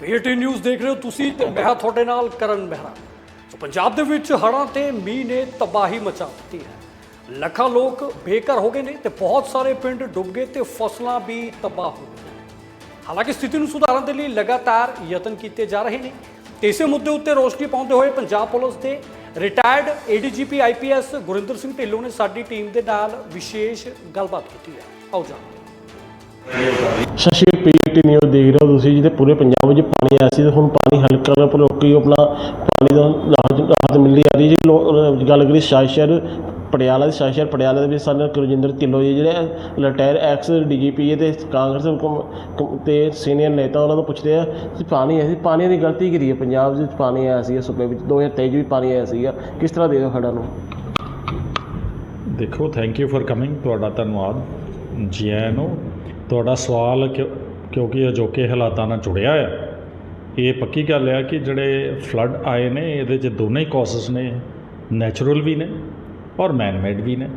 PT news ਦੇਖ ਰਹੇ ਹੋ ਤੁਸੀਂ ਤੇ ਮੈਂ ਤੁਹਾਡੇ ਨਾਲ ਕਰਨ ਮਹਿਰਾ। ਸੋ ਪੰਜਾਬ ਦੇ ਵਿੱਚ ਹੜ੍ਹਾਂ ਤੇ ਮੀਂਹ ਨੇ ਤਬਾਹੀ ਮਚਾ ਦਿੱਤੀ ਹੈ। ਲੱਖਾਂ ਲੋਕ ਬੇਘਰ ਹੋ ਗਏ ਨੇ ਤੇ ਬਹੁਤ ਸਾਰੇ ਪਿੰਡ ਡੁੱਬ ਗਏ ਤੇ ਫਸਲਾਂ ਵੀ ਤਬਾਹ ਹੋ ਗਈਆਂ ਹਾਲਾਂਕਿ ਸਥਿਤੀ ਨੂੰ ਸੁਧਾਰਨ ਦੇ ਲਈ ਲਗਾਤਾਰ ਯਤਨ ਕੀਤੇ ਜਾ ਰਹੇ ਨੇ। ਤੇ ਇਸੇ ਮੁੱਦੇ ਉੱਤੇ ਰੋਸ਼ਨੀ ਪਾਉਂਦੇ ਹੋਏ ਪੰਜਾਬ ਪੁਲਿਸ ਦੇ retired ADGP IPS Gurinder Singh Dhillon ਨੇ ਸਾਡੀ ਟੀਮ ਦੇ ਨਾਲ ਵਿਸ਼ੇਸ਼ ਗੱਲਬਾਤ ਕੀਤੀ ਹੈ। ਆਓ ਜਾਣਦੇ ਸ਼ਸ਼ੀ ਪੀਟੀ ਨਿਊਜ਼ ਦੇਖ ਰਹੇ ਹੋ ਤੁਸੀਂ ਜਿਹਦੇ ਪੂਰੇ ਪੰਜਾਬ ਵਿੱਚ ਪਾਣੀ ਆਇਆ ਸੀ ਤੇ ਹੁਣ ਪਾਣੀ ਹਲਕਾ ਕਰਨ ਪਰ ਲੋਕੀ ਆਪਣਾ ਪਾਣੀ ਦਾ ਰਾਹਤ ਰਾਹਤ ਮਿਲਦੀ ਆ ਰਹੀ ਜੀ। ਲੋ- ਗੱਲ ਕਰੀ ਸ਼ਾਸ਼ਰ ਪਟਿਆਲਾ ਦੇ ਸ਼ਹਿਰ ਪਟਿਆਲਾ ਦੇ ਵਿੱਚ ਸਾਨੂੰ ਕੁਲਜਿੰਦਰ ਢਿੱਲੋਂ ਜੀ, ਜਿਹੜੇ ਰਿਟਾਇਰ ਐਕਸ ਡੀਜੀਪੀ ਤੇ ਕਾਂਗਰਸ ਹੁਕਮ- ਹੁਕਮ ਤੇ ਸੀਨੀਅਰ ਨੇਤਾ ਉਹਨਾਂ ਤੋਂ ਪੁੱਛਦੇ ਆ ਕਿ ਪਾਣੀ ਆਇਆ ਸੀ। ਪਾਣੀ ਦੀ ਗਲਤੀ ਕਰੀ ਹੈ? ਪੰਜਾਬ ਵਿੱਚ ਪਾਣੀ ਆਇਆ ਸੀ ਸੂਬੇ ਵਿੱਚ 2023 ਵੀ ਪਾਣੀ ਆਇਆ ਸੀਗਾ ਕਿਸ ਤਰ੍ਹਾਂ ਦੇ ਦਿਓ ਖੜਾ ਨੂੰ? ਦੇਖੋ ਥੈਂਕ ਯੂ ਫॉर ਕਮਿੰਗ ਤੁਹਾਡਾ ਧੰਨਵਾਦ। ਜੀ ਆਇਆਂ ਨੂੰ ਤੁਹਾਡਾ ਸਵਾਲ ਕਿਉਂ- ਕਿਉਂਕਿ ਅਜੋਕੇ ਹਾਲਾਤਾਂ ਨਾਲ ਜੁੜਿਆ ਆ ਇਹ ਪੱਕੀ ਗੱਲ ਆ ਕਿ ਜਿਹੜੇ ਫਲੱਡ ਆਏ ਨੇ, ਇਹਦੇ 'ਚ ਦੋਨੇ ਹੀ ਕਾਜ਼ਸ ਨੇ ਨੈਚੁਰਲ ਵੀ ਨੇ ਔਰ ਮੈਨਮੇਡ ਵੀ ਨੇ।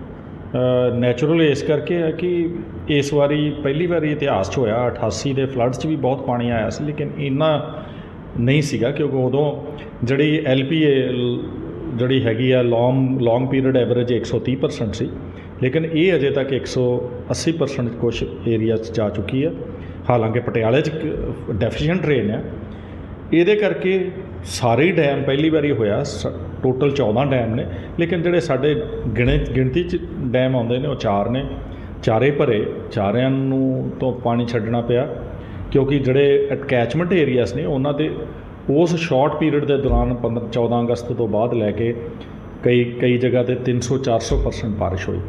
ਨੈਚੁਰਲ ਇਸ ਕਰਕੇ ਹੈ ਕਿ ਇਸ ਵਾਰੀ ਪਹਿਲੀ ਵਾਰੀ ਇਤਿਹਾਸ 'ਚ ਹੋਇਆ 88 ਦੇ ਫਲੱਡ 'ਚ ਵੀ ਬਹੁਤ ਪਾਣੀ ਆਇਆ ਸੀ, ਲੇਕਿਨ ਇੰਨਾ ਨਹੀਂ ਸੀਗਾ ਕਿਉਂਕਿ ਉਦੋਂ ਜਿਹੜੀ ਐਲਪੀਏ ਜਿਹੜੀ ਹੈਗੀ ਆ ਲੌਂਗ ਲੌਂਗ ਪੀਰੀਅਡ ਐਵਰੇਜ 130% ਸੀ। ਲੇਕਿਨ ਇਹ ਅਜੇ ਤੱਕ 180% ਕੁਝ ਏਰੀਆ 'ਚ ਜਾ ਚੁੱਕੀ ਹੈ। ਹਾਲਾਂਕਿ ਪਟਿਆਲੇ 'ਚ ਡੈਫੀਸ਼ੀਐਂਟ ਰੇਨ ਹੈ। ਇਹਦੇ ਕਰਕੇ ਸਾਰੇ ਡੈਮ ਪਹਿਲੀ ਵਾਰੀ ਹੋਇਆ। ਟੋਟਲ 14 ਡੈਮ ਨੇ। ਲੇਕਿਨ ਜਿਹੜੇ ਸਾਡੇ ਗਿਣੇ, ਗਿਣਤੀ 'ਚ ਡੈਮ ਆਉਂਦੇ ਨੇ, ਉਹ ਚਾਰ ਨੇ। ਚਾਰੇ ਭਰੇ। ਚਾਰਿਆਂ ਨੂੰ ਤੋਂ ਪਾਣੀ ਛੱਡਣਾ ਪਿਆ। ਕਿਉਂਕਿ ਜਿਹੜੇ ਅਟੈਚਮੈਂਟ ਏਰੀਆਸ ਨੇ, ਉਹਨਾਂ ਦੇ ਉਸ ਸ਼ਾਰਟ ਪੀਰੀਅਡ ਦੇ ਦੌਰਾਨ 15 14 ਅਗਸਤ ਤੋਂ ਬਾਅਦ ਲੈ ਕੇ ਕਈ ਕਈ ਜਗ੍ਹਾ ਤੇ 300 400% ਬਾਰਿਸ਼ ਹੋਈ।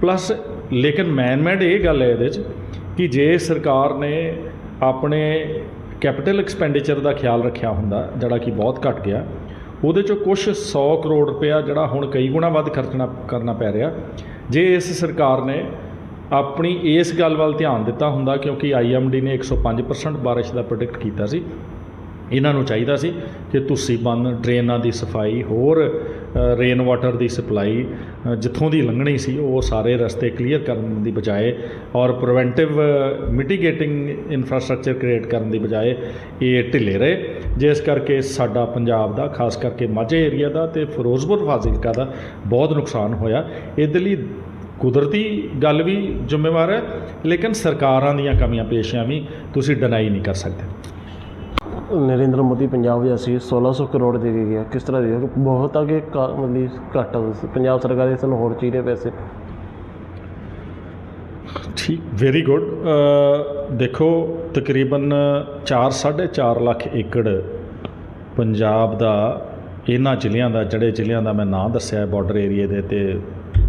ਪਲੱਸ ਲੇਕਿਨ ਮੈਨ ਇਹ ਗੱਲ ਹੈ ਇਹਦੇ 'ਚ ਕਿ ਜੇ ਸਰਕਾਰ ਨੇ ਆਪਣੇ ਕੈਪੀਟਲ ਐਕਸਪੈਂਡੀਚਰ ਦਾ ਖਿਆਲ ਰੱਖਿਆ ਹੁੰਦਾ, ਜਿਹੜਾ ਕਿ ਬਹੁਤ ਘਟ ਗਿਆ, ਉਹਦੇ ਚੋਂ ਕੁਝ 100 ਕਰੋੜ ਰੁਪਇਆ ਜਿਹੜਾ ਹੁਣ ਕਈ ਗੁਣਾ ਵੱਧ ਖਰਚਣਾ, ਕਰਨਾ ਪੈ ਰਿਹਾ। ਜੇ ਇਸ ਸਰਕਾਰ ਨੇ ਆਪਣੀ ਇਸ ਗੱਲ ਵੱਲ ਧਿਆਨ ਦਿੱਤਾ ਹੁੰਦਾ, ਕਿਉਂਕਿ ਆਈਐਮਡੀ ਨੇ 105% ਬਾਰਿਸ਼ ਦਾ ਪ੍ਰੈਡਿਕਟ ਕੀਤਾ ਸੀ, ਇਹਨਾਂ ਨੂੰ ਚਾਹੀਦਾ ਸੀ ਕਿ ਤੁਸੀਂ ਬੰਨ, ਡਰੇਨਾਂ ਦੀ ਸਫ਼ਾਈ ਹੋਰ ਰੇਨ ਵਾਟਰ ਦੀ ਸਪਲਾਈ ਜਿੱਥੋਂ ਦੀ ਲੰਘਣੀ ਸੀ, ਉਹ ਸਾਰੇ ਰਸਤੇ ਕਲੀਅਰ ਕਰਨ ਦੀ ਬਜਾਏ ਔਰ ਪ੍ਰੀਵੈਂਟਿਵ ਮਿਟੀਗੇਟਿੰਗ ਇਨਫਰਾਸਟ੍ਰਕਚਰ ਕ੍ਰੀਏਟ ਕਰਨ ਦੀ ਬਜਾਏ ਇਹ ਢਿੱਲੇ ਰਹੇ। ਜਿਸ ਕਰਕੇ ਸਾਡਾ ਪੰਜਾਬ ਦਾ, ਖਾਸ ਕਰਕੇ ਮਾਝੇ ਏਰੀਆ ਦਾ ਤੇ ਫਿਰੋਜ਼ਪੁਰ, ਫਾਜ਼ਿਲਕਾ ਦਾ ਬਹੁਤ ਨੁਕਸਾਨ ਹੋਇਆ। ਇਹਦੇ ਲਈ ਕੁਦਰਤੀ ਗੱਲ ਵੀ ਜ਼ਿੰਮੇਵਾਰ ਹੈ, ਲੇਕਿਨ ਸਰਕਾਰਾਂ ਦੀਆਂ ਕਮੀਆਂ, ਪੇਸ਼ੀਆਂ ਵੀ ਤੁਸੀਂ ਡਿਨਾਈ ਨਹੀਂ ਕਰ ਸਕਦੇ। ਨਰਿੰਦਰ ਮੋਦੀ ਪੰਜਾਬ ਵਿੱਚ ਅਸੀਂ 1600 ਕਰੋੜ ਦੇ ਕੇ ਗਿਆ ਕਿਸ ਤਰ੍ਹਾਂ ਦੇ ਦਿਓ? ਬਹੁਤ ਆ ਕਿ ਮਤਲਬ ਘੱਟ ਆ ਪੰਜਾਬ ਸਰਕਾਰ ਦੇ ਸਾਨੂੰ ਹੋਰ ਚਾਹੀਦੇ ਪੈਸੇ। ਠੀਕ ਵੈਰੀ ਗੁੱਡ ਦੇਖੋ, ਤਕਰੀਬਨ 4 4.5 ਲੱਖ ਏਕੜ ਪੰਜਾਬ ਦਾ, ਇਹਨਾਂ ਜ਼ਿਲ੍ਹਿਆਂ ਦਾ ਜਿਹੜੇ ਜ਼ਿਲ੍ਹਿਆਂ ਦਾ ਮੈਂ ਨਾਂ ਦੱਸਿਆ ਬਾਰਡਰ ਏਰੀਏ ਦੇ ਤੇ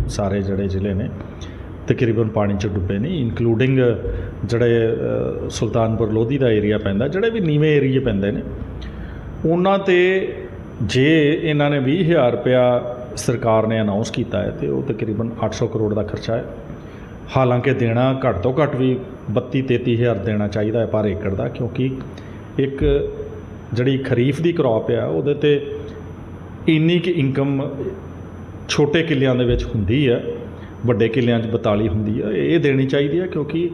ਸਾਰੇ ਜਿਹੜੇ ਜ਼ਿਲ੍ਹੇ ਨੇ। ਤਕਰੀਬਨ ਪਾਣੀ 'ਚ ਡੁੱਬੇ ਨੇ ਇਨਕਲੂਡਿੰਗ ਜਿਹੜੇ ਸੁਲਤਾਨਪੁਰ ਲੋਧੀ ਦਾ ਏਰੀਆ ਪੈਂਦਾ, ਜਿਹੜੇ ਵੀ ਨੀਵੇਂ ਏਰੀਏ ਪੈਂਦੇ ਨੇ, ਉਹਨਾਂ ਤੇ ਜੇ ਇਹਨਾਂ ਨੇ 20000 ਰੁਪਇਆ ਸਰਕਾਰ ਨੇ ਅਨਾਉਂਸ ਕੀਤਾ ਹੈ ਤੇ ਉਹ ਤਕਰੀਬਨ 800 ਕਰੋੜ ਦਾ ਖਰਚਾ ਹੈ। ਹਾਲਾਂਕਿ ਦੇਣਾ ਘੱਟ ਤੋਂ ਘੱਟ ਵੀ 32 33000 ਦੇਣਾ ਚਾਹੀਦਾ ਹੈ ਪਰ ਏਕੜ ਦਾ, ਕਿਉਂਕਿ ਇੱਕ ਜਿਹੜੀ ਖਰੀਫ ਦੀ ਕ੍ਰੌਪ ਆ, ਉਹਦੇ ਤੇ ਇੰਨੀ ਕਿ ਇਨਕਮ ਛੋਟੇ ਕਿੱਲਿਆਂ ਦੇ ਵਿੱਚ ਹੁੰਦੀ ਹੈ। ਵੱਡੇ ਕਿਲਿਆਂ 'ਚ 42 ਹੁੰਦੀ ਹੈ ਇਹ ਦੇਣੀ ਚਾਹੀਦੀ ਹੈ ਕਿਉਂਕਿ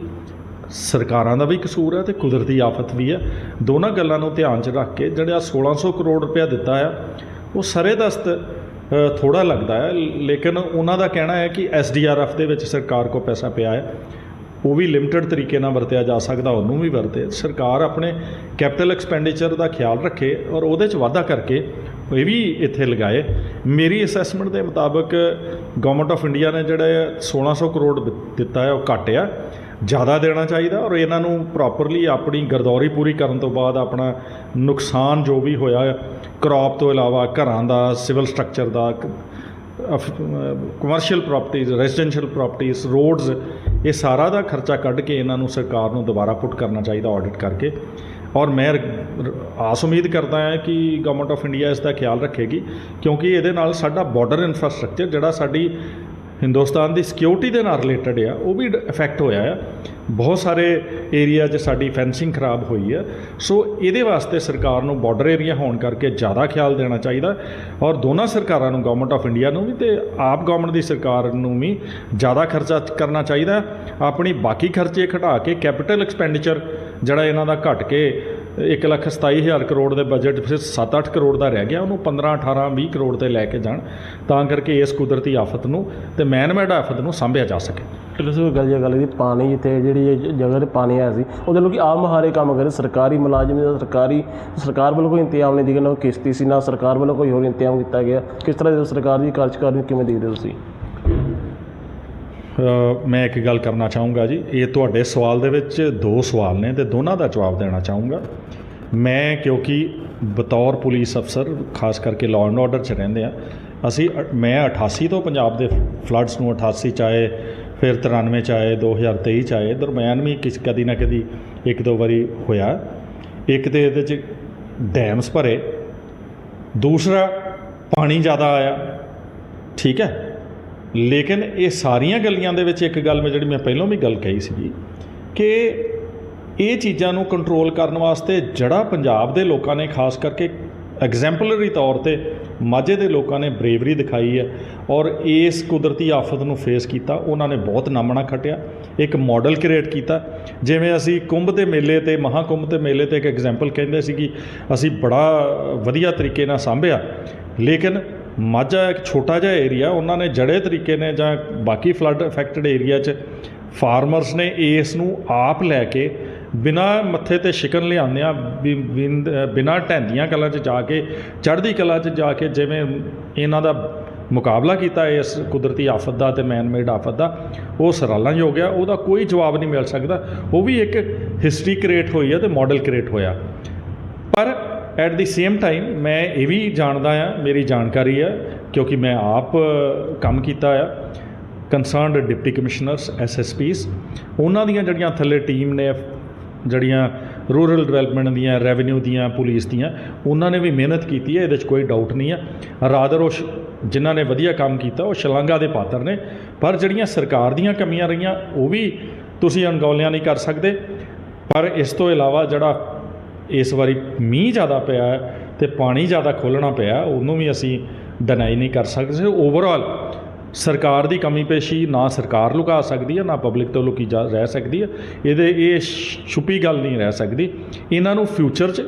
ਸਰਕਾਰਾਂ ਦਾ ਵੀ ਕਸੂਰ ਹੈ ਤੇ ਕੁਦਰਤੀ ਆਫਤ ਵੀ ਹੈ ਦੋਨਾਂ ਗੱਲਾਂ ਨੂੰ ਧਿਆਨ 'ਚ ਰੱਖ ਕੇ ਜਿਹੜਾ 1600 ਕਰੋੜ ਰੁਪਇਆ ਦਿੱਤਾ ਆ, ਉਹ ਸਰੇਦਸਤ ਥੋੜਾ ਲੱਗਦਾ ਹੈ ਲੇਕਿਨ ਉਹਨਾਂ ਦਾ ਕਹਿਣਾ ਹੈ ਕਿ ਐਸਡੀਆਰਐਫ ਦੇ ਵਿੱਚ ਸਰਕਾਰ ਕੋ ਪੈਸਾ ਪਿਆ ਹੈ ਉਹ ਵੀ ਲਿਮਟਿਡ ਤਰੀਕੇ ਨਾਲ ਵਰਤਿਆ ਜਾ ਸਕਦਾ, ਉਹਨੂੰ ਵੀ ਵਰਤੇ। ਸਰਕਾਰ ਆਪਣੇ ਕੈਪੀਟਲ ਐਕਸਪੈਂਡੀਚਰ ਦਾ ਖਿਆਲ ਰੱਖੇ ਔਰ ਉਹਦੇ 'ਚ ਵਾਧਾ ਕਰਕੇ ਇਹ ਵੀ ਇੱਥੇ ਲਗਾਏ। ਮੇਰੀ ਅਸੈਸਮੈਂਟ ਦੇ ਮੁਤਾਬਕ ਗਵਰਨਮੈਂਟ ਆਫ ਇੰਡੀਆ ਨੇ ਜਿਹੜਾ ਇਹ 1600 ਕਰੋੜ ਦਿੱਤਾ ਹੈ, ਉਹ ਘੱਟ ਆ ਜ਼ਿਆਦਾ ਦੇਣਾ ਚਾਹੀਦਾ ਔਰ ਇਹਨਾਂ ਨੂੰ ਪ੍ਰੋਪਰਲੀ ਆਪਣੀ ਗਰਦੌਰੀ ਪੂਰੀ ਕਰਨ ਤੋਂ ਬਾਅਦ ਆਪਣਾ ਨੁਕਸਾਨ ਜੋ ਵੀ ਹੋਇਆ ਕ੍ਰੌਪ ਤੋਂ ਇਲਾਵਾ ਘਰਾਂ ਦਾ ਸਿਵਲ ਸਟਰਕਚਰ ਦਾ commercial properties residential properties roads ਇਹ ਸਾਰਾ ਦਾ ਖਰਚਾ ਕੱਢ ਕੇ ਇਹਨਾਂ ਨੂੰ ਸਰਕਾਰ ਨੂੰ ਦੁਬਾਰਾ ਪੁੱਟ ਕਰਨਾ ਚਾਹੀਦਾ ਆਡਿਟ ਕਰਕੇ। ਔਰ ਮੈਂ ਆਸ ਉਮੀਦ ਕਰਦਾ ਹਾਂ ਕਿ ਗਵਰਨਮੈਂਟ ਆਫ ਇੰਡੀਆ ਇਸ ਦਾ ਖਿਆਲ ਰੱਖੇਗੀ, ਕਿਉਂਕਿ ਇਹਦੇ ਨਾਲ ਸਾਡਾ ਬਾਰਡਰ ਇਨਫਰਾਸਟ੍ਰਕਚਰ ਜਿਹੜਾ ਸਾਡੀ ਹਿੰਦੁਸਤਾਨ ਦੀ ਸਿਕਿਉਰਿਟੀ ਦੇ ਨਾਲ ਰਿਲੇਟਡ ਆ, ਉਹ ਵੀ ਇਫੈਕਟ ਹੋਇਆ ਆ। ਬਹੁਤ ਸਾਰੇ ਏਰੀਆ 'ਚ ਸਾਡੀ ਫੈਂਸਿੰਗ ਖਰਾਬ ਹੋਈ ਆ। ਸੋ ਇਹਦੇ ਵਾਸਤੇ ਸਰਕਾਰ ਨੂੰ ਬਾਰਡਰ ਏਰੀਆ ਹੋਣ ਕਰਕੇ ਜ਼ਿਆਦਾ ਖਿਆਲ ਦੇਣਾ ਚਾਹੀਦਾ ਔਰ ਦੋਨਾਂ ਸਰਕਾਰਾਂ ਨੂੰ ਗਵਰਨਮੈਂਟ ਆਫ ਇੰਡੀਆ ਨੂੰ ਵੀ ਤੇ ਆਪ ਗਵਰਨਮੈਂਟ ਦੀ ਸਰਕਾਰ ਨੂੰ ਵੀ ਜ਼ਿਆਦਾ ਖਰਚਾ ਕਰਨਾ ਚਾਹੀਦਾ। ਆਪਣੀ ਬਾਕੀ ਖਰਚੇ ਘਟਾ ਕੇ ਕੈਪੀਟਲ ਐਕਸਪੈਂਡੀਚਰ ਜਿਹੜਾ ਇਹਨਾਂ ਦਾ ਘਟ ਕੇ ਇੱਕ ਲੱਖ ਸਤਾਈ ਹਜ਼ਾਰ ਕਰੋੜ ਦੇ ਬਜਟ ਫਿਰ 7-8 ਕਰੋੜ ਦਾ ਰਹਿ ਗਿਆ, ਉਹਨੂੰ 15 18 20 ਕਰੋੜ ਤੇ ਲੈ ਕੇ ਜਾਣ, ਤਾਂ ਕਰਕੇ ਇਸ ਕੁਦਰਤੀ ਆਫਤ ਨੂੰ ਤੇ ਮੈਨ-ਮੇਡ ਆਫਤ ਨੂੰ ਸੰਭਿਆ ਜਾ ਸਕੇ। ਤੁਸੀਂ ਗੱਲ ਜੇ ਗੱਲ ਦੀ ਪਾਣੀ ਜਿੱਥੇ ਜਿਹੜੀ ਜਗ੍ਹਾ ਤੇ ਪਾਣੀ ਆਇਆ ਸੀ, ਉਹਦੇ ਲੋਕੀ ਆਮ ਹਾਰੇ ਕੰਮ ਕਰੇ, ਸਰਕਾਰੀ ਮੁਲਾਜ਼ਮ ਜਾਂ ਸਰਕਾਰੀ, ਸਰਕਾਰ ਵੱਲੋਂ ਕੋਈ ਇੰਤਜ਼ਾਮ ਨਹੀਂ ਦਿਖਿਆ ਕੋਈ ਕਿਸ਼ਤੀ ਸੀ, ਨਾ ਸਰਕਾਰ ਵੱਲੋਂ ਕੋਈ ਹੋਰ ਇੰਤਜ਼ਾਮ ਕੀਤਾ ਗਿਆ। ਕਿਸ ਤਰ੍ਹਾਂ ਦੀ ਸਰਕਾਰ ਦੀ ਕਾਰਜਕਾਰੀ ਨੂੰ ਕਿਵੇਂ ਦੇਖਦੇ ਹੋ ਤੁਸੀਂ? ਮੈਂ ਇੱਕ ਗੱਲ ਕਰਨਾ ਚਾਹੂੰਗਾ ਜੀ। ਇਹ ਤੁਹਾਡੇ ਸਵਾਲ ਦੇ ਵਿੱਚ ਦੋ ਸਵਾਲ ਨੇ ਤੇ ਦੋਨਾਂ ਦਾ ਜਵਾਬ ਦੇਣਾ ਚਾਹੂੰਗਾ। ਮੈਂ ਕਿਉਂਕਿ ਬਤੌਰ ਪੁਲਿਸ ਅਫਸਰ, ਖਾਸ ਕਰਕੇ ਲਾਅ ਐਂਡ ਆਰਡਰ 'ਚ ਰਹਿੰਦੇ ਆ ਅਸੀਂ ਅ- ਮੈਂ 88 ਤੋਂ ਪੰਜਾਬ ਦੇ ਫਲੱਡਸ ਨੂੰ 88 ਚ ਆਏ ਫਿਰ 93 ਚ ਆਏ 2023 ਚ ਆਏ ਦਰਮਿਆਨ ਵੀ ਕਿਸ, ਕਦੀ ਨਾ ਕਦੀ ਇੱਕ ਦੋ ਵਾਰੀ ਹੋਇਆ। ਇੱਕ ਤੇ ਇਹਦੇ 'ਚ ਡੈਮਸ ਭਰੇ। ਦੂਸਰਾ ਪਾਣੀ ਜ਼ਿਆਦਾ ਆਇਆ। ਠੀਕ ਹੈ? ਲੇਕਿਨ ਇਹ ਸਾਰੀਆਂ ਗੱਲੀਆਂ ਦੇ ਵਿੱਚ ਇੱਕ ਗੱਲ ਮੈਂ ਜਿਹੜੀ ਮੈਂ ਪਹਿਲਾਂ ਵੀ ਗੱਲ ਕਹੀ ਸੀਗੀ ਕਿ ਇਹ ਚੀਜ਼ਾਂ ਨੂੰ ਕੰਟਰੋਲ ਕਰਨ ਵਾਸਤੇ ਜਿਹੜਾ ਪੰਜਾਬ ਦੇ ਲੋਕਾਂ ਨੇ ਖਾਸ ਕਰਕੇ ਐਗਜ਼ੈਂਪਲਰੀ ਤੌਰ ਤੇ ਮਾਝੇ ਦੇ ਲੋਕਾਂ ਨੇ ਬਰੇਵਰੀ ਦਿਖਾਈ ਹੈ ਔਰ ਇਸ ਕੁਦਰਤੀ ਆਫਤ ਨੂੰ ਫੇਸ ਕੀਤਾ, ਉਹਨਾਂ ਨੇ ਬਹੁਤ ਨਾਮਣਾ ਖਟਿਆ, ਇੱਕ ਮਾਡਲ ਕ੍ਰੀਏਟ ਕੀਤਾ। ਜਿਵੇਂ ਅਸੀਂ ਕੁੰਭ ਦੇ ਮੇਲੇ ਤੇ, ਮਹਾਕੁੰਭ ਦੇ ਮੇਲੇ ਤੇ ਇੱਕ ਐਗਜ਼ੈਂਪਲ ਕਹਿੰਦੇ ਸੀ ਕਿ ਅਸੀਂ ਬੜਾ ਵਧੀਆ ਤਰੀਕੇ ਨਾਲ ਸਾਂਭਿਆ। ਲੇਕਿਨ ਮਾਝਾ ਇੱਕ ਛੋਟਾ ਜਿਹਾ ਏਰੀਆ ਉਹਨਾਂ ਨੇ ਜੜੇ ਤਰੀਕੇ ਨੇ ਜਾਂ ਬਾਕੀ ਫਲੱਡ ਅਫੈਕਟਡ ਏਰੀਆ 'ਚ ਫਾਰਮਰਸ ਨੇ ਇਸ ਨੂੰ ਆਪ ਲੈ ਕੇ ਬਿਨਾ ਮੱਥੇ ਤੇ ਸ਼ਿਕਨ ਲਿਆਉਂਦਿਆਂ ਬਿਨਾ ਢੈਂਦੀਆਂ ਕਲਾਂ 'ਚ ਜਾ ਕੇ, ਚੜ੍ਹਦੀ ਕਲਾ 'ਚ ਜਾ ਕੇ ਜਿਵੇਂ ਇਹਨਾਂ ਦਾ ਮੁਕਾਬਲਾ ਕੀਤਾ ਇਸ ਕੁਦਰਤੀ ਆਫਤ ਦਾ ਤੇ ਮੈਨਮੇਡ ਆਫਤ ਦਾ, ਉਹ ਸਰਾਲਾਂਯੋਗ ਆ, ਉਹਦਾ ਕੋਈ ਜਵਾਬ ਨਹੀਂ ਮਿਲ ਸਕਦਾ। ਉਹ ਵੀ ਇੱਕ ਹਿਸਟਰੀ ਕ੍ਰੀਏਟ ਹੋਈ ਹੈ ਤੇ ਮਾਡਲ ਕ੍ਰੀਏਟ ਹੋਇਆ। ਪਰ ਐਟ ਦੀ ਸੇਮ ਟਾਈਮ ਮੈਂ ਇਹ ਵੀ ਜਾਣਦਾ ਆ ਮੇਰੀ ਜਾਣਕਾਰੀ ਆ ਕਿਉਂਕਿ ਮੈਂ ਆਪ ਕੰਮ ਕੀਤਾ ਆ ਕੰਸਰਨਡ ਡਿਪਟੀ ਕਮਿਸ਼ਨਰਸ ਐਸਐਸਪੀਸ ਉਹਨਾਂ ਦੀਆਂ ਜਿਹੜੀਆਂ ਥੱਲੇ ਟੀਮ ਨੇ, ਜਿਹੜੀਆਂ ਰੂਰਲ ਡਿਵੈਲਪਮੈਂਟ ਦੀਆਂ ਰੈਵਨਿਊ ਦੀਆਂ ਪੁਲਿਸ ਦੀਆਂ, ਉਹਨਾਂ ਨੇ ਵੀ ਮਿਹਨਤ ਕੀਤੀ ਹੈ, ਇਹਦੇ 'ਚ ਕੋਈ ਡਾਊਟ ਨਹੀਂ ਆ ਰਾਦਰ ਉਹ ਜਿਨ੍ਹਾਂ ਨੇ ਵਧੀਆ ਕੰਮ ਕੀਤਾ, ਉਹ ਸ਼ਲਾਘਾ ਦੇ ਪਾਤਰ ਨੇ, ਪਰ ਜਿਹੜੀਆਂ ਸਰਕਾਰ ਦੀਆਂ ਕਮੀਆਂ ਰਹੀਆਂ, ਉਹ ਵੀ ਤੁਸੀਂ ਅਣਗੌਲਿਆਂ ਨਹੀਂ ਕਰ ਸਕਦੇ। ਪਰ ਇਸ ਤੋਂ ਇਲਾਵਾ ਜਿਹੜਾ ਇਸ ਵਾਰੀ ਮੀਂਹ ਜ਼ਿਆਦਾ ਪਿਆ ਹੈ ਤੇ ਪਾਣੀ ਜ਼ਿਆਦਾ ਖੋਲ੍ਹਣਾ ਪਿਆ ਉਹਨੂੰ ਵੀ ਅਸੀਂ ਡਿਨਾਈ ਨਹੀਂ ਕਰ ਸਕਦੇ। ਓਵਰਆਲ ਸਰਕਾਰ ਦੀ ਕਮੀ ਪੇਸ਼ੀ ਨਾ ਸਰਕਾਰ ਲੁਕਾ ਸਕਦੀ ਹੈ, ਨਾ ਪਬਲਿਕ ਤੋਂ ਲੁਕੀ ਜਾ ਰਹਿ ਸਕਦੀ ਹੈ। ਇਹਦੇ, ਇਹ ਛੁਪੀ ਗੱਲ ਨਹੀਂ ਰਹਿ ਸਕਦੀ। ਇਹਨਾਂ ਨੂੰ ਫਿਊਚਰ 'ਚ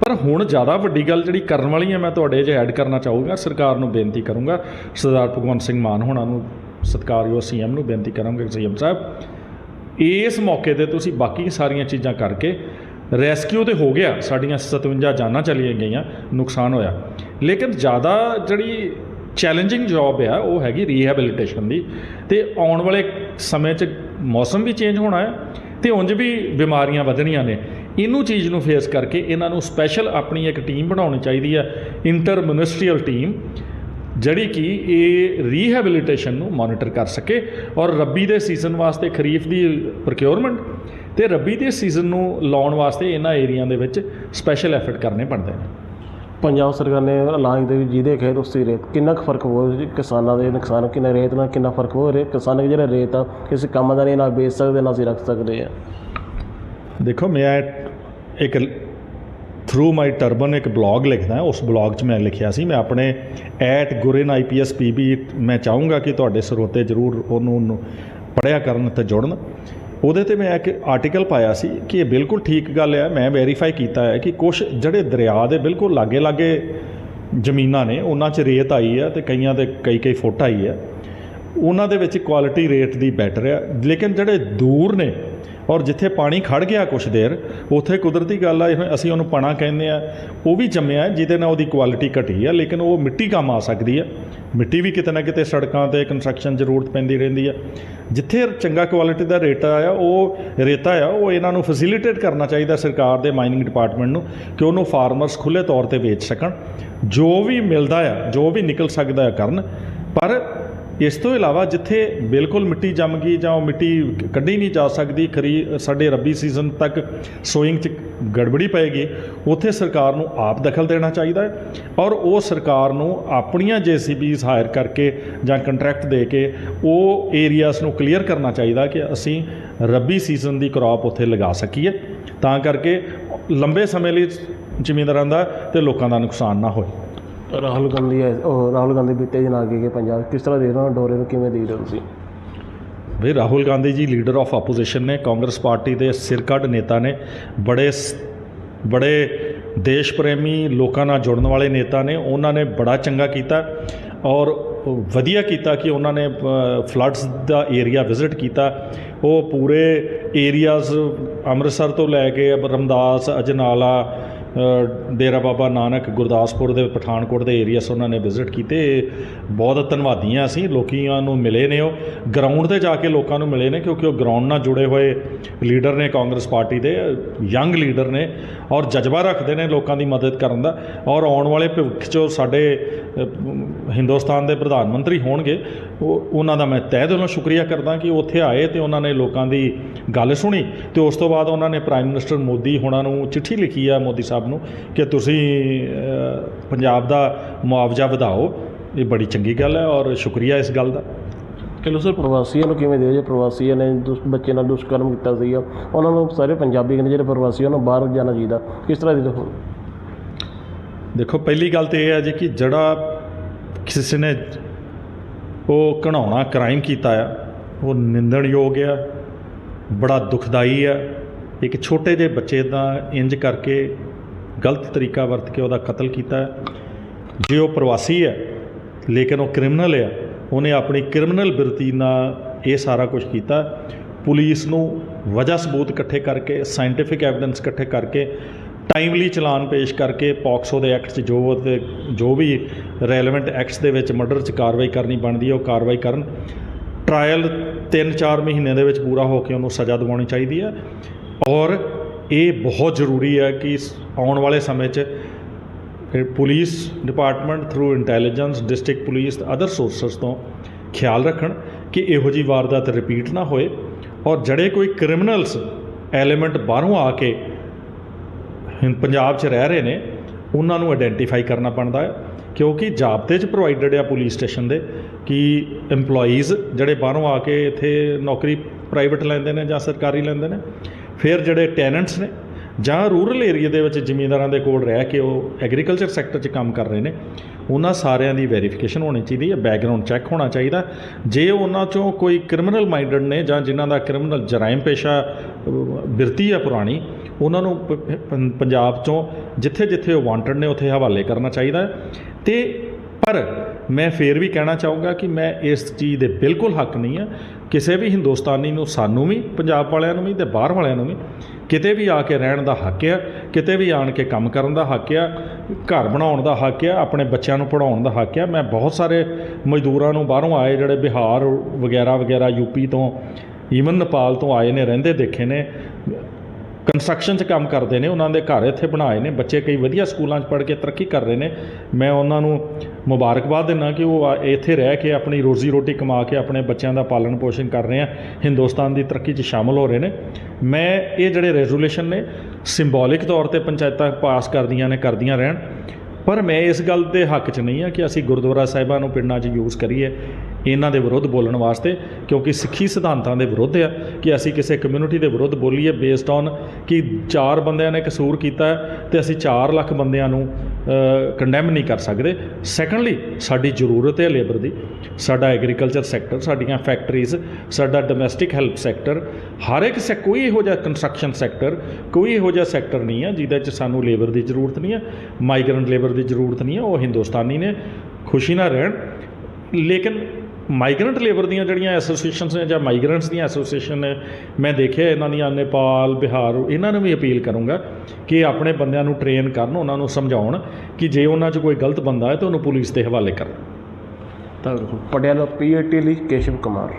ਪਰ ਹੁਣ ਜ਼ਿਆਦਾ ਵੱਡੀ ਗੱਲ ਜਿਹੜੀ ਕਰਨ ਵਾਲੀ ਹੈ, ਮੈਂ ਤੁਹਾਡੇ 'ਚ ਐਡ ਕਰਨਾ ਚਾਹੂੰਗਾ, ਸਰਕਾਰ ਨੂੰ ਬੇਨਤੀ ਕਰੂੰਗਾ, ਸਰਦਾਰ ਭਗਵੰਤ ਸਿੰਘ ਮਾਨ ਹੋਣਾ ਨੂੰ ਸਤਿਕਾਰਯੋਗ ਸੀਐਮ ਨੂੰ ਬੇਨਤੀ ਕਰਾਂਗੇ ਸੀਐਮ ਸਾਹਿਬ। ਇਸ ਮੌਕੇ ਤੇ ਤੁਸੀਂ ਬਾਕੀ ਸਾਰੀਆਂ ਚੀਜ਼ਾਂ ਕਰਕੇ ਰੈਸਕਿਊ ਤੇ ਹੋ ਗਿਆ। ਸਾਡੀਆਂ 57 ਜਾਨਾਂ ਚਲੀਆਂ ਗਈਆਂ, ਨੁਕਸਾਨ ਹੋਇਆ। ਲੇਕਿਨ ਜ਼ਿਆਦਾ ਜਿਹੜੀ ਚੈਲੰਜਿੰਗ ਜੌਬ ਆ, ਉਹ ਹੈਗੀ ਰੀਹੈਬਿਲਿਟੇਸ਼ਨ ਦੀ। ਤੇ ਆਉਣ ਵਾਲੇ ਸਮੇਂ 'ਚ ਮੌਸਮ ਵੀ ਚੇਂਜ ਹੋਣਾ ਹੈ ਤੇ ਉਂਝ ਵੀ ਬਿਮਾਰੀਆਂ ਵਧਣੀਆਂ ਨੇ। ਇਹਨੂੰ ਚੀਜ਼ ਨੂੰ ਫੇਸ ਕਰਕੇ ਇਹਨਾਂ ਨੂੰ ਸਪੈਸ਼ਲ ਆਪਣੀ ਇੱਕ ਟੀਮ ਬਣਾਉਣੀ ਚਾਹੀਦੀ ਹੈ ਇੰਟਰ ਮਿਨਿਸਟਰੀਅਲ ਟੀਮ ਜਿਹੜੀ ਕਿ ਇਹ ਰੀਹੈਬਿਲਿਟੇਸ਼ਨ ਨੂੰ ਮੋਨੀਟਰ ਕਰ ਸਕੇ। ਔਰ ਰੱਬੀ ਦੇ ਸੀਜ਼ਨ ਵਾਸਤੇ ਖਰੀਫ ਦੀ ਪ੍ਰੋਕਿਉਰਮੈਂਟ ਤੇ ਰੱਬੀ ਦੇ ਸੀਜ਼ਨ ਨੂੰ ਲਾਉਣ ਵਾਸਤੇ ਇਹਨਾਂ ਏਰੀਆ ਦੇ ਵਿੱਚ ਸਪੈਸ਼ਲ ਐਫਰਟ ਕਰਨੇ ਪੈਂਦੇ ਨੇ। ਪੰਜਾਬ ਸਰਕਾਰ ਨੇ ਐਲਾਨ ਦੇ ਜਿਹਦੇ ਖੇਤ ਉਸ ਰੇਤ ਕਿੰਨਾ ਕੁ ਫ਼ਰਕ ਹੋ ਕਿਸਾਨਾਂ ਦੇ ਨੁਕਸਾਨ ਕਿੰਨਾ ਰੇਤ ਨਾਲ ਕਿੰਨਾ ਫ਼ਰਕ ਹੋ ਰਿਹਾ ਕਿਸਾਨਾਂ ਦੀ ਜਿਹੜਾ ਰੇਤ ਆ ਕਿਸੇ ਕੰਮ ਦਾ ਨਹੀਂ ਨਾ ਵੇਚ ਸਕਦੇ ਨਾ ਅਸੀਂ ਰੱਖ ਸਕਦੇ ਆ। ਦੇਖੋ ਮੈਂ ਇੱਕ ਥਰੂ ਮਾਈ ਟਰਬਨ ਇੱਕ ਬਲੌਗ ਲਿਖਦਾ ਉਸ ਬਲੌਗ 'ਚ ਮੈਂ ਲਿਖਿਆ ਸੀ ਮੈਂ ਆਪਣੇ ਗੁਰਿਨ ਆਈਪੀਐਸ ਪੀਬੀ ਮੈਂ ਚਾਹੂੰਗਾ ਕਿ ਤੁਹਾਡੇ ਸਰੋਤੇ ਜ਼ਰੂਰ ਉਹਨੂੰ ਪੜ੍ਹਿਆ ਕਰਨ ਤੇ ਜੁੜਨ। ਉਹਦੇ ਤੇ ਮੈਂ ਇੱਕ ਆਰਟੀਕਲ ਪਾਇਆ ਸੀ ਕਿ ਇਹ ਬਿਲਕੁਲ ਠੀਕ ਗੱਲ ਹੈ। ਮੈਂ ਵੈਰੀਫਾਈ ਕੀਤਾ ਹੈ ਕਿ ਕੁਝ ਜਿਹੜੇ ਦਰਿਆ ਦੇ ਬਿਲਕੁਲ ਲਾਗੇ ਲਾਗੇ ਜ਼ਮੀਨਾਂ ਨੇ, ਉਹਨਾਂ 'ਚ ਰੇਤ ਆਈ ਹੈ ਤੇ ਕਈਆਂ ਦੇ ਕਈ ਕਈ ਫੁੱਟ ਆਈ ਹੈ। ਉਹਨਾਂ ਦੇ ਵਿੱਚ ਕੁਆਲਿਟੀ ਰੇਟ ਦੀ ਬੈਟਰ ਹੈ। ਲੇਕਿਨ ਜਿਹੜੇ ਦੂਰ ਨੇ ਔਰ ਜਿੱਥੇ ਪਾਣੀ ਖੜ ਗਿਆ ਕੁਛ ਦੇਰ, ਉੱਥੇ ਕੁਦਰਤੀ ਗੱਲ ਆ ਅਸੀਂ ਉਹਨੂੰ ਪਣਾ ਕਹਿੰਦੇ ਆ। ਉਹ ਵੀ ਜੰਮਿਆ, ਜਿਹਦੇ ਨਾਲ ਉਹਦੀ ਕੁਆਲਿਟੀ ਘਟੀ ਆ, ਲੇਕਿਨ ਉਹ ਮਿੱਟੀ ਕੰਮ ਆ ਸਕਦੀ ਆ। ਮਿੱਟੀ ਵੀ ਕਿਤੇ ਨਾ ਕਿਤੇ ਸੜਕਾਂ ਤੇ ਕੰਸਟਰਕਸ਼ਨ ਜ਼ਰੂਰਤ ਪੈਂਦੀ ਰਹਿੰਦੀ ਆ। ਜਿੱਥੇ ਚੰਗਾ ਕੁਆਲਿਟੀ ਦਾ ਰੇਤਾ ਆ, ਉਹ ਰੇਤਾ ਆ, ਉਹ ਇਹਨਾਂ ਨੂੰ ਫੈਸਿਲਿਟੇਟ ਕਰਨਾ ਚਾਹੀਦਾ ਸਰਕਾਰ ਦੇ ਮਾਈਨਿੰਗ ਡਿਪਾਰਟਮੈਂਟ ਨੂੰ ਕਿ ਉਹਨੂੰ ਫਾਰਮਰਸ ਖੁੱਲੇ ਤੌਰ ਤੇ ਵੇਚ ਸਕਣ। ਜੋ ਵੀ ਮਿਲਦਾ ਆ, ਜੋ ਵੀ ਨਿਕਲ ਸਕਦਾ ਆ ਕਰਨ, ਪਰ ਇਸ ਤੋਂ ਇਲਾਵਾ ਜਿੱਥੇ ਬਿਲਕੁਲ ਮਿੱਟੀ ਜੰਮ ਗਈ ਜਾਂ ਉਹ ਮਿੱਟੀ ਕੱਢੀ ਨਹੀਂ ਜਾ ਸਕਦੀ, ਖਰੀ ਸਾਡੇ ਰੱਬੀ ਸੀਜ਼ਨ ਤੱਕ ਸੋਇੰਗ 'ਚ ਗੜਬੜੀ ਪਏਗੀ, ਉੱਥੇ ਸਰਕਾਰ ਨੂੰ ਆਪ ਦਖਲ ਦੇਣਾ ਚਾਹੀਦਾ ਹੈ ਔਰ ਉਹ ਸਰਕਾਰ ਨੂੰ ਆਪਣੀਆਂ ਜੀਸੀਬੀਜ਼ ਹਾਇਰ ਕਰਕੇ ਜਾਂ ਕੰਟਰੈਕਟ ਦੇ ਕੇ ਉਹ ਏਰੀਆਸ ਨੂੰ ਕਲੀਅਰ ਕਰਨਾ ਚਾਹੀਦਾ ਕਿ ਅਸੀਂ ਰੱਬੀ ਸੀਜ਼ਨ ਦੀ ਕ੍ਰੌਪ ਉੱਥੇ ਲਗਾ ਸਕੀਏ, ਤਾਂ ਕਰਕੇ ਲੰਬੇ ਸਮੇਂ ਲਈ ਜ਼ਿਮੀਂਦਾਰਾਂ ਦਾ ਤੇ ਲੋਕਾਂ ਦਾ ਨੁਕਸਾਨ ਨਾ ਹੋਵੇ ਰਾਹੁਲ ਗਾਂਧੀ ਹੈ, ਉਹ ਰਾਹੁਲ ਗਾਂਧੀ ਬੀਤੇ ਦਿਨ ਆ ਗਏ ਪੰਜਾਬ। ਕਿਸ ਤਰ੍ਹਾਂ ਦੇ ਰਹੇ ਹੋ? ਡੋਰੇ ਨੂੰ ਕਿਵੇਂ ਦੇਖ ਰਹੇ ਹੋ? ਤੁਸੀਂ? ਵੀ Rahul Gandhi ji leader of opposition ਨੇ, ਕਾਂਗਰਸ ਪਾਰਟੀ ਦੇ ਸਿਰਕੱਢ ਨੇਤਾ ਨੇ, ਬੜੇ ਸ- ਬੜੇ ਦੇਸ਼ ਪ੍ਰੇਮੀ ਲੋਕਾਂ ਨਾਲ ਜੁੜਨ ਵਾਲੇ ਨੇਤਾ ਨੇ, ਉਹਨਾਂ ਨੇ ਬੜਾ ਚੰਗਾ ਕੀਤਾ ਔਰ ਵਧੀਆ ਕੀਤਾ ਕਿ ਉਹਨਾਂ ਨੇ ਫਲੱਡਸ ਦਾ ਏਰੀਆ ਵਿਜ਼ਿਟ ਕੀਤਾ। ਉਹ ਪੂਰੇ ਏਰੀਆਜ਼ ਅੰਮ੍ਰਿਤਸਰ ਤੋਂ ਲੈ ਕੇ ਰਮਦਾਸ, ਅਜਨਾਲਾ ਡੇਰਾ ਬਾਬਾ ਨਾਨਕ ਗੁਰਦਾਸਪੁਰ ਦੇ ਪਠਾਨਕੋਟ ਦੇ ਏਰੀਆਸ ਉਹਨਾਂ ਨੇ ਵਿਜ਼ਿਟ ਕੀਤੇ। ਬਹੁਤ ਧੰਨਵਾਦੀ ਧੰਨਵਾਦੀਆਂ ਅਸੀਂ, ਲੋਕੀਆਂ ਨੂੰ ਮਿਲੇ ਨੇ ਉਹ। ਗਰਾਊਂਡ ਤੇ ਜਾ ਕੇ ਲੋਕਾਂ ਨੂੰ ਮਿਲੇ ਨੇ ਕਿਉਂਕਿ ਉਹ ਗਰਾਊਂਡ ਨਾਲ ਜੁੜੇ ਹੋਏ ਲੀਡਰ ਨੇ ਕਾਂਗਰਸ ਪਾਰਟੀ ਦੇ ਯੰਗ ਲੀਡਰ ਨੇ ਔਰ ਜਜ਼ਬਾ ਰੱਖਦੇ ਨੇ ਲੋਕਾਂ ਦੀ ਮਦਦ ਕਰਨ ਦਾ। ਔਰ ਆਉਣ ਵਾਲੇ ਭਵਿੱਖ 'ਚ ਸਾਡੇ ਹਿੰਦੁਸਤਾਨ ਦੇ ਪ੍ਰਧਾਨ ਮੰਤਰੀ ਹੋਣਗੇ। ਉਹ, ਉਹਨਾਂ ਦਾ ਮੈਂ ਤਹਿ ਦਿਲੋਂ ਸ਼ੁਕਰੀਆ ਕਰਦਾ ਕਿ ਉੱਥੇ ਆਏ ਤੇ ਉਹਨਾਂ ਨੇ ਲੋਕਾਂ ਦੀ ਗੱਲ ਸੁਣੀ। ਤੇ ਉਸ ਤੋਂ ਬਾਅਦ ਉਹਨਾਂ ਨੇ ਪ੍ਰਾਈਮ ਮਿਨਿਸਟਰ ਮੋਦੀ ਹੋਣਾ ਨੂੰ ਚਿੱਠੀ ਲਿਖੀ ਆ, ਮੋਦੀ ਸਾਹਿਬ ਨੂੰ ਕਿ ਤੁਸੀਂ ਪੰਜਾਬ ਦਾ ਮੁਆਵਜ਼ਾ ਵਧਾਓ ਇਹ ਬੜੀ ਚੰਗੀ ਗੱਲ ਹੈ ਔਰ ਸ਼ੁਕਰੀਆ ਇਸ ਗੱਲ ਦਾ। ਚਲੋ ਸਰ ਪ੍ਰਵਾਸੀਆਂ ਨੂੰ ਕਿਵੇਂ ਦਿਓ? ਜੇ ਪ੍ਰਵਾਸੀਆਂ ਨੇ ਬੱਚੇ ਨਾਲ ਦੁਸ਼ਕਰਮ ਕੀਤਾ ਸੀਗਾ ਉਹਨਾਂ ਨੂੰ ਸਾਰੇ ਪੰਜਾਬੀ ਕਹਿੰਦੇ ਜਿਹੜੇ ਪ੍ਰਵਾਸੀ ਉਹਨਾਂ ਨੂੰ ਬਾਹਰ ਜਾਣਾ ਚਾਹੀਦਾ। ਕਿਸ ਤਰ੍ਹਾਂ ਦੀ ਦੇਖੋ? ਦੇਖੋ ਪਹਿਲੀ ਗੱਲ ਤੇ ਇਹ ਹੈ ਜੀ ਕਿ ਜਿਹੜਾ ਕਿਸੇ ਨੇ ਉਹ ਘਣਾਉਣਾ ਕ੍ਰਾਈਮ ਕੀਤਾ ਆ ਉਹ ਨਿੰਦਣਯੋਗ ਆ ਬੜਾ ਦੁਖਦਾਈ ਆ। ਇੱਕ ਛੋਟੇ ਜਿਹੇ ਬੱਚੇ ਦਾ ਇੰਜ ਕਰਕੇ ਗਲਤ ਤਰੀਕਾ ਵਰਤ ਕੇ ਉਹਦਾ ਕਤਲ ਕੀਤਾ ਜੇ ਉਹ ਪ੍ਰਵਾਸੀ ਹੈ, ਲੇਕਿਨ ਉਹ ਕ੍ਰਿਮੀਨਲ ਆ ਉਹਨੇ ਆਪਣੀ ਕ੍ਰਿਮੀਨਲ ਬਿਰਤੀ ਨਾਲ ਇਹ ਸਾਰਾ ਕੁਝ ਕੀਤਾ। ਪੁਲਿਸ ਨੂੰ ਵਜ੍ਹਾ ਸਬੂਤ ਇਕੱਠੇ ਕਰਕੇ ਸਾਇੰਟੀਫਿਕ ਐਵੀਡੈਂਸ ਇਕੱਠੇ ਕਰਕੇ ਟਾਈਮਲੀ ਚਲਾਨ ਪੇਸ਼ ਕਰਕੇ, ਪੌਕਸੋ ਦੇ ਐਕਟ 'ਚ ਜੋ ਉਹਦੇ ਜੋ ਵੀ ਰੈਲੇਵੈਂਟ ਐਕਟਸ ਦੇ ਵਿੱਚ ਮਰਡਰ 'ਚ ਕਾਰਵਾਈ ਕਰਨੀ ਬਣਦੀ ਹੈ, ਉਹ ਕਾਰਵਾਈ ਕਰਨ। ਟ੍ਰਾਇਲ 3-4 ਮਹੀਨੇ ਦੇ ਵਿੱਚ ਪੂਰਾ ਹੋ ਕੇ ਉਹਨੂੰ ਸਜ਼ਾ ਦਿਵਾਉਣੀ ਚਾਹੀਦੀ ਹੈ। ਔਰ ਇਹ ਬਹੁਤ ਜ਼ਰੂਰੀ ਹੈ ਕਿ ਇਸ ਆਉਣ ਵਾਲੇ ਸਮੇਂ 'ਚ ਫਿਰ police department through intelligence, district police other sources ਤੋਂ ਖਿਆਲ ਰੱਖਣ ਕਿ ਇਹੋ ਜੀ ਵਾਰਦਾਤ ਰਿਪੀਟ ਨਾ ਹੋਏ ਔਰ ਜਿਹੜੇ ਕੋਈ ਕ੍ਰਿਮੀਨਲਸ ਐਲੀਮੈਂਟ ਬਾਹਰੋਂ ਆ ਕੇ ਪੰਜਾਬ 'ਚ ਰਹਿ ਰਹੇ ਨੇ, ਉਹਨਾਂ ਨੂੰ ਆਇਡੈਂਟੀਫਾਈ ਕਰਨਾ ਪੈਂਦਾ ਹੈ। ਕਿਉਂਕਿ ਜਾਬਤੇ 'ਚ ਪ੍ਰੋਵਾਈਡਡ ਆ ਪੁਲਿਸ ਸਟੇਸ਼ਨ ਦੇ ਕਿ EMPLOYEES ਜਿਹੜੇ ਬਾਹਰੋਂ ਆ ਕੇ ਇੱਥੇ ਨੌਕਰੀ ਪ੍ਰਾਈਵੇਟ ਲੈਂਦੇ ਨੇ ਜਾਂ ਸਰਕਾਰੀ ਲੈਂਦੇ ਨੇ ਫਿਰ ਜਿਹੜੇ ਟੈਨੈਂਟਸ ਨੇ ਜਾਂ ਰੂਰਲ ਏਰੀਆ ਦੇ ਵਿੱਚ ਜ਼ਿਮੀਂਦਾਰਾਂ ਦੇ ਕੋਲ ਰਹਿ ਕੇ ਉਹ ਐਗਰੀਕਲਚਰ ਸੈਕਟਰ 'ਚ ਕੰਮ ਕਰ ਰਹੇ ਨੇ ਉਹਨਾਂ ਸਾਰਿਆਂ ਦੀ ਵੈਰੀਫਿਕੇਸ਼ਨ ਹੋਣੀ ਚਾਹੀਦੀ ਹੈ ਬੈਕਗ੍ਰਾਉਂਡ ਚੈੱਕ ਹੋਣਾ ਚਾਹੀਦਾ। ਜੇ ਉਹਨਾਂ 'ਚੋਂ ਕੋਈ ਕ੍ਰਿਮੀਨਲ ਮਾਈਂਡਡ ਨੇ ਜਾਂ ਜਿਨ੍ਹਾਂ ਦਾ ਕ੍ਰਿਮੀਨਲ ਜਰਾਇਮ ਪੇਸ਼ਾ ਅ, ਬਿਰਤੀ ਆ ਪੁਰਾਣੀ ਉਹਨਾਂ ਨੂੰ ਪ- ਪ- ਪੰਜਾਬ 'ਚੋਂ ਜਿੱਥੇ ਜਿੱਥੇ ਉਹ ਵਾਂਟਡ ਨੇ ਉੱਥੇ ਹਵਾਲੇ ਕਰਨਾ ਚਾਹੀਦਾ ਹੈ। ਤੇ ਪਰ ਮੈਂ ਫੇਰ ਵੀ ਕਹਿਣਾ ਚਾਹੂੰਗਾ ਕਿ ਮੈਂ ਇਸ ਚੀਜ਼ ਦੇ ਬਿਲਕੁਲ ਹੱਕ ਨਹੀਂ ਆ ਕਿਸੇ ਵੀ ਹਿੰਦੁਸਤਾਨੀ ਨੂੰ, ਸਾਨੂੰ ਵੀ, ਪੰਜਾਬ ਵਾਲਿਆਂ ਨੂੰ ਵੀ ਤੇ ਬਾਹਰ ਵਾਲਿਆਂ ਨੂੰ ਵੀ, ਕਿਤੇ ਵੀ ਆ ਕੇ ਰਹਿਣ ਦਾ ਹੱਕ ਆ, ਕਿਤੇ ਵੀ ਆਣ ਕੇ ਕੰਮ ਕਰਨ ਦਾ ਹੱਕ ਆ, ਘਰ ਬਣਾਉਣ ਦਾ ਹੱਕ ਆ, ਆਪਣੇ ਬੱਚਿਆਂ ਨੂੰ ਪੜਾਉਣ ਦਾ ਹੱਕ ਆ, ਮੈਂ ਬਹੁਤ ਸਾਰੇ ਮਜ਼ਦੂਰਾਂ ਨੂੰ ਬਾਹਰੋਂ ਆਏ ਜਿਹੜੇ ਬਿਹਾਰ ਵਗੈਰਾ ਵਗੈਰਾ ਯੂਪੀ ਤੋਂ ਈਵਨ ਨੇਪਾਲ ਤੋਂ ਆਏ ਨੇ, ਰਹਿੰਦੇ ਦੇਖੇ ਨੇ ਕੰਸਟਰਕਸ਼ਨ 'ਚ ਕੰਮ ਕਰਦੇ ਨੇ, ਉਹਨਾਂ ਦੇ ਘਰ ਇੱਥੇ ਬਣਾਏ ਨੇ, ਬੱਚੇ ਕਈ ਵਧੀਆ ਸਕੂਲਾਂ 'ਚ ਪੜ੍ਹ ਕੇ ਤਰੱਕੀ ਕਰ ਰਹੇ ਨੇ। ਮੈਂ ਉਹਨਾਂ ਨੂੰ ਮੁਬਾਰਕਬਾਦ ਦਿੰਦਾ ਕਿ ਉਹ ਇੱਥੇ ਰਹਿ ਕੇ ਆਪਣੀ ਰੋਜ਼ੀ ਰੋਟੀ ਕਮਾ ਕੇ ਆਪਣੇ ਬੱਚਿਆਂ ਦਾ ਪਾਲਣ ਪੋਸ਼ਣ ਕਰ ਰਹੇ ਆ, ਹਿੰਦੁਸਤਾਨ ਦੀ ਤਰੱਕੀ 'ਚ ਸ਼ਾਮਲ ਹੋ ਰਹੇ ਨੇ। ਮੈਂ ਇਹ ਜਿਹੜੇ ਰੈਜ਼ੋਲੂਸ਼ਨ ਨੇ ਸਿੰਬੋਲਿਕ ਤੌਰ ਤੇ ਪੰਚਾਇਤਾਂ ਪਾਸ ਕਰਦੀਆਂ ਨੇ, ਕਰਦੀਆਂ ਰਹਿਣ। ਪਰ ਮੈਂ ਇਸ ਗੱਲ ਦੇ ਹੱਕ 'ਚ ਨਹੀਂ ਆ ਕਿ ਅਸੀਂ ਗੁਰਦੁਆਰਾ ਸਾਹਿਬਾਂ ਨੂੰ ਪਿੰਡਾਂ 'ਚ ਯੂਜ਼ ਕਰੀਏ, ਇਹਨਾਂ ਦੇ ਵਿਰੁੱਧ ਬੋਲਣ ਵਾਸਤੇ, ਕਿਉਂਕਿ ਸਿੱਖੀ ਸਿਧਾਂਤਾਂ ਦੇ ਵਿਰੁੱਧ ਆ ਕਿ ਅਸੀਂ ਕਿਸੇ ਕਮਿਊਨਿਟੀ ਦੇ ਵਿਰੁੱਧ ਬੋਲੀਏ ਬੇਸਡ ਔਨ ਕਿ ਚਾਰ ਬੰਦਿਆਂ ਨੇ ਕਸੂਰ ਕੀਤਾ ਹੈ ਤੇ ਅਸੀਂ 4 ਲੱਖ ਬੰਦਿਆਂ ਨੂੰ ਕੰਡੈਮ ਨਹੀਂ ਕਰ ਸਕਦੇ। ਸੈਕੰਡਲੀ ਸਾਡੀ ਜ਼ਰੂਰਤ ਹੈ ਲੇਬਰ ਦੀ। ਸਾਡਾ ਐਗਰੀਕਲਚਰ ਸੈਕਟਰ ਸਾਡੀਆਂ ਫੈਕਟਰੀਜ਼ ਸਾਡਾ ਡੋਮੈਸਟਿਕ ਹੈਲਪ ਸੈਕਟਰ ਹਰ ਇੱਕ ਸੈ ਕੋਈ ਇਹੋ ਜਿਹਾ ਕੰਸਟਰਕਸ਼ਨ ਸੈਕਟਰ ਕੋਈ ਇਹੋ ਜਿਹਾ ਸੈਕਟਰ ਨਹੀਂ ਹੈ ਜਿਹਦੇ 'ਚ ਸਾਨੂੰ ਲੇਬਰ ਦੀ ਜ਼ਰੂਰਤ ਨਹੀਂ ਹੈ ਮਾਈਗ੍ਰੈਂਟ ਲੇਬਰ ਦੀ ਜ਼ਰੂਰਤ ਨਹੀਂ ਹੈ, ਉਹ ਹਿੰਦੁਸਤਾਨੀ ਨੇ ਖੁਸ਼ੀ ਨਾਲ ਰਹਿਣ। ਲੇਕਿਨ ਮਾਈਗਰੈਂਟ ਲੇਬਰ ਦੀਆਂ ਜਿਹੜੀਆਂ ਐਸੋਸੀਏਸ਼ਨਸ ਨੇ ਜਾਂ ਮਾਈਗਰੈਂਟਸ ਦੀਆਂ ਐਸੋਸੀਏਸ਼ਨ ਨੇ, ਮੈਂ ਦੇਖਿਆ ਇਹਨਾਂ ਦੀਆਂ, ਨੇਪਾਲ, ਬਿਹਾਰ, ਇਹਨਾਂ ਨੂੰ ਵੀ ਅਪੀਲ ਕਰੂੰਗਾ ਕਿ ਆਪਣੇ ਬੰਦਿਆਂ ਨੂੰ ਟ੍ਰੇਨ ਕਰਨ, ਉਹਨਾਂ ਨੂੰ ਸਮਝਾਉਣ ਕਿ ਜੇ ਉਹਨਾਂ 'ਚ ਕੋਈ ਗਲਤ ਬੰਦਾ ਹੈ ਤਾਂ ਉਹਨੂੰ ਪੁਲਿਸ ਦੇ ਹਵਾਲੇ ਕਰਨ ਤਾਂ ਪਟਿਆਲਾ ਪੀਏਟੀ ਲਈ ਕੇਸ਼ਵ ਕੁਮਾਰ।